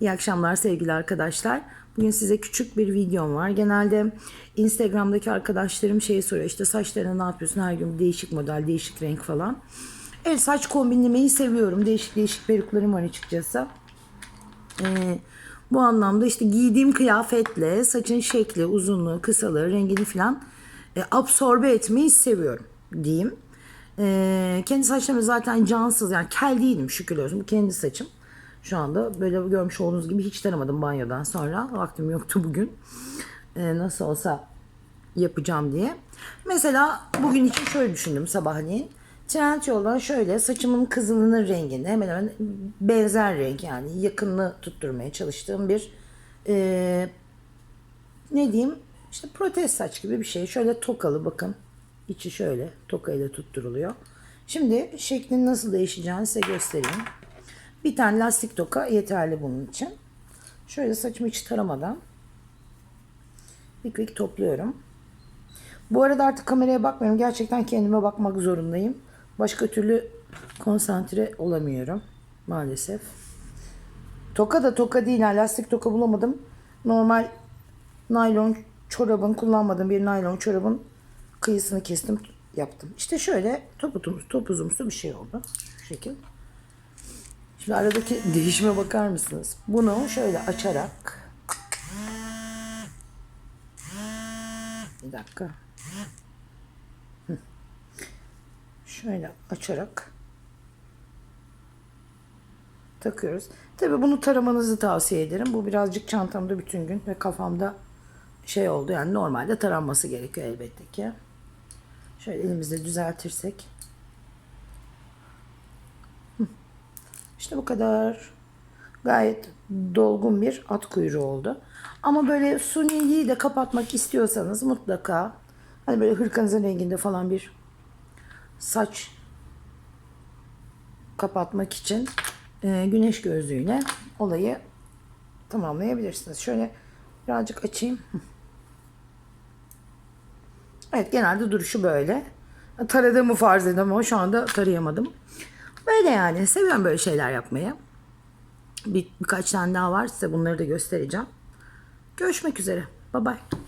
İyi akşamlar sevgili arkadaşlar. Bugün size küçük bir videom var. Genelde Instagram'daki arkadaşlarım şeyi soruyor. İşte saçlarına ne yapıyorsun? Her gün değişik model, değişik renk falan. Evet saç kombinlemeyi seviyorum. Değişik değişik peruklarım var açıkçası. Ee, bu anlamda işte giydiğim kıyafetle saçın şekli, uzunluğu, kısalığı, rengini falan e, absorbe etmeyi seviyorum diyeyim. Ee, kendi saçlarım zaten cansız yani kel değilim şükür olsun. Bu kendi saçım. Şu anda böyle görmüş olduğunuz gibi hiç taramadım banyodan sonra. Vaktim yoktu bugün. Ee, nasıl olsa yapacağım diye. Mesela bugün için şöyle düşündüm sabahleyin. Trendyol'dan şöyle saçımın kızılının rengini hemen hemen benzer renk yani yakınını tutturmaya çalıştığım bir e, ne diyeyim işte protez saç gibi bir şey. Şöyle tokalı bakın. İçi şöyle tokayla tutturuluyor. Şimdi şeklin nasıl değişeceğini size göstereyim. Bir tane lastik toka yeterli bunun için. Şöyle saçımı hiç taramadan bir topluyorum. Bu arada artık kameraya bakmıyorum. Gerçekten kendime bakmak zorundayım. Başka türlü konsantre olamıyorum. Maalesef. Toka da toka değil. Yani lastik toka bulamadım. Normal naylon çorabın kullanmadığım bir naylon çorabın kıyısını kestim yaptım. İşte şöyle topuzumsu, topuzumsu bir şey oldu. Şu şekil. Şimdi aradaki değişime bakar mısınız? Bunu şöyle açarak bir dakika. Şöyle açarak takıyoruz. Tabii bunu taramanızı tavsiye ederim. Bu birazcık çantamda bütün gün ve kafamda şey oldu. Yani normalde taranması gerekiyor elbette ki. Şöyle elimizde düzeltirsek. İşte bu kadar. Gayet dolgun bir at kuyruğu oldu. Ama böyle suniliği de kapatmak istiyorsanız mutlaka hani böyle hırkanızın renginde falan bir saç kapatmak için e, güneş gözlüğüyle olayı tamamlayabilirsiniz. Şöyle birazcık açayım. Evet genelde duruşu böyle. Taradığımı farz edem ama şu anda tarayamadım. Böyle yani seviyorum böyle şeyler yapmayı. Bir, birkaç tane daha var size bunları da göstereceğim. Görüşmek üzere. Bye bye.